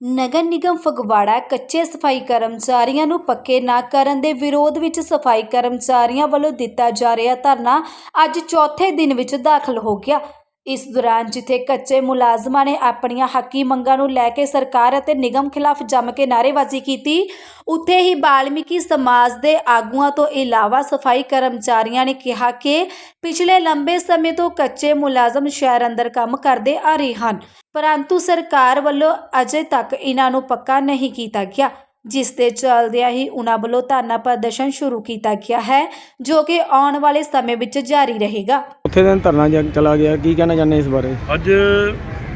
ਨਗਰ ਨਿਗਮ ਫਗਵਾੜਾ ਕੱਚੇ ਸਫ਼ਾਈ ਕਰਮਚਾਰੀਆਂ ਨੂੰ ਪੱਕੇ ਨਾ ਕਰਨ ਦੇ ਵਿਰੋਧ ਵਿੱਚ ਸਫ਼ਾਈ ਕਰਮਚਾਰੀਆਂ ਵੱਲੋਂ ਦਿੱਤਾ ਜਾ ਰਿਹਾ ਧਰਨਾ ਅੱਜ ਚੌਥੇ ਦਿਨ ਵਿੱਚ ਦਾਖਲ ਹੋ ਗਿਆ। ਇਸ ਦੌਰਾਨ ਜਿੱਥੇ ਕੱਚੇ ਮੁਲਾਜ਼ਮਾਂ ਨੇ ਆਪਣੀਆਂ ਹੱਕੀ ਮੰਗਾਂ ਨੂੰ ਲੈ ਕੇ ਸਰਕਾਰ ਅਤੇ ਨਿਗਮ ਖਿਲਾਫ ਜੰਮ ਕੇ ਨਾਅਰੇਬਾਜ਼ੀ ਕੀਤੀ, ਉੱਥੇ ਹੀ ਬਾਲਮੀਕੀ ਸਮਾਜ ਦੇ ਆਗੂਆਂ ਤੋਂ ਇਲਾਵਾ ਸਫ਼ਾਈ ਕਰਮਚਾਰੀਆਂ ਨੇ ਕਿਹਾ ਕਿ ਪਿਛਲੇ ਲੰਬੇ ਸਮੇਂ ਤੋਂ ਕੱਚੇ ਮੁਲਾਜ਼ਮ ਸ਼ਹਿਰ ਅੰਦਰ ਕੰਮ ਕਰਦੇ ਆ ਰਹੇ ਹਨ, ਪਰੰਤੂ ਸਰਕਾਰ ਵੱਲੋਂ ਅਜੇ ਤੱਕ ਇਹਨਾਂ ਨੂੰ ਪੱਕਾ ਨਹੀਂ ਕੀਤਾ ਗਿਆ। ਜਿਸ ਦੇ ਚੱਲਦਿਆਂ ਹੀ ਉਹਨਾਂ ਵੱਲੋਂ ਧਰਨਾ ਪ੍ਰਦਰਸ਼ਨ ਸ਼ੁਰੂ ਕੀਤਾ ਗਿਆ ਹੈ ਜੋ ਕਿ ਆਉਣ ਵਾਲੇ ਸਮੇਂ ਵਿੱਚ ਜਾਰੀ ਰਹੇਗਾ। ਉੱਥੇ ਦਿਨ ਧਰਨਾ ਜਾ- ਚਲਾ ਗਿਆ। ਕੀ ਕਹਿਣਾ ਚਾਹੁੰਦੇ ਇਸ ਬਾਰੇ? ਅੱਜ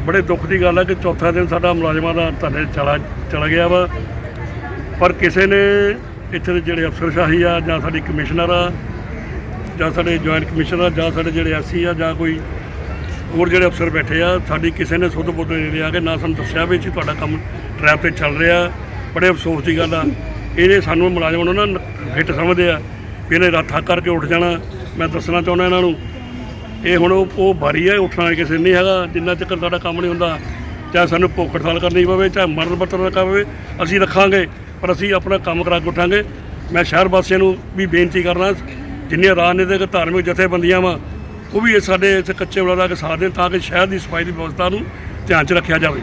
ਬੜੇ ਦੁੱਖ ਦੀ ਗੱਲ ਹੈ ਕਿ ਚੌਥਾ ਦਿਨ ਸਾਡਾ ਮੁਲਾਜ਼ਮਾਂ ਦਾ ਧਰਨੇ ਚਲਾ ਚਲਾ ਗਿਆ ਵਾ। ਪਰ ਕਿਸੇ ਨੇ ਇੱਥੇ ਦੇ ਜਿਹੜੇ ਅਫਸਰਸ਼ਾਹੀ ਆ ਜਾਂ ਸਾਡੀ ਕਮਿਸ਼ਨਰ ਆ ਜਾਂ ਸਾਡੇ ਜੁਆਇੰਟ ਕਮਿਸ਼ਨਰ ਆ ਜਾਂ ਸਾਡੇ ਜਿਹੜੇ ਐਸਸੀ ਆ ਜਾਂ ਕੋਈ ਹੋਰ ਜਿਹੜੇ ਅਫਸਰ ਬੈਠੇ ਆ ਸਾਡੀ ਕਿਸੇ ਨੇ ਸੁੱਧ ਬੁੱਧ ਨਹੀਂ ਲਿਆ ਕਿ ਨਾ ਸਾਨੂੰ ਦੱਸਿਆ ਵੀ ਜੀ ਤੁਹਾਡਾ ਕੰਮ ਟਰੈਪ ਤੇ ਚੱਲ ਰਿਹਾ। ਬੜੇ ਅਫਸੋਸ ਦੀ ਗੱਲ ਆ। ਇਹਨੇ ਸਾਨੂੰ ਮੁਲਾਜ਼ਮ ਨੂੰ ਨਾ ਫਿੱਟ ਸਮਝਦੇ ਆ ਵੀ ਇਹਨੇ ਰਾਤ ਕਰਕੇ ਉੱਠ ਜਾਣਾ। ਮੈਂ ਦੱਸਣਾ ਚਾਹੁੰਦਾ ਇਹਨਾਂ ਨੂੰ, ਇਹ ਹੁਣ ਉਹ ਉਹ ਹੈ ਉੱਠਣਾ ਕਿਸੇ ਨਹੀਂ ਹੈਗਾ, ਜਿੰਨਾ ਚਿਰ ਸਾਡਾ ਕੰਮ ਨਹੀਂ ਹੁੰਦਾ। ਚਾਹੇ ਸਾਨੂੰ ਭੁੱਖ ਹੜਤਾਲ ਕਰਨੀ ਪਵੇ, ਚਾਹੇ ਮਰਨ ਬਰਤਨ ਰੱਖਣਾ ਪਵੇ ਅਸੀਂ ਰੱਖਾਂਗੇ, ਪਰ ਅਸੀਂ ਆਪਣਾ ਕੰਮ ਕਰਾ ਕੇ ਉੱਠਾਂਗੇ। ਮੈਂ ਸ਼ਹਿਰ ਵਾਸੀਆਂ ਨੂੰ ਵੀ ਬੇਨਤੀ ਕਰਨਾ ਜਿੰਨੀਆਂ ਰਾਜਨੀਤਿਕ ਧਾਰਮਿਕ ਜਥੇਬੰਦੀਆਂ ਵਾ, ਉਹ ਵੀ ਇਹ ਸਾਡੇ ਇਸ ਕੱਚੇ ਵਾਲਾ ਦਾ ਸਾਥ ਦੇਣ, ਤਾਂ ਕਿ ਸ਼ਹਿਰ ਦੀ ਸਫ਼ਾਈ ਦੀ ਵਿਵਸਥਾ ਨੂੰ ਧਿਆਨ 'ਚ ਰੱਖਿਆ ਜਾਵੇ।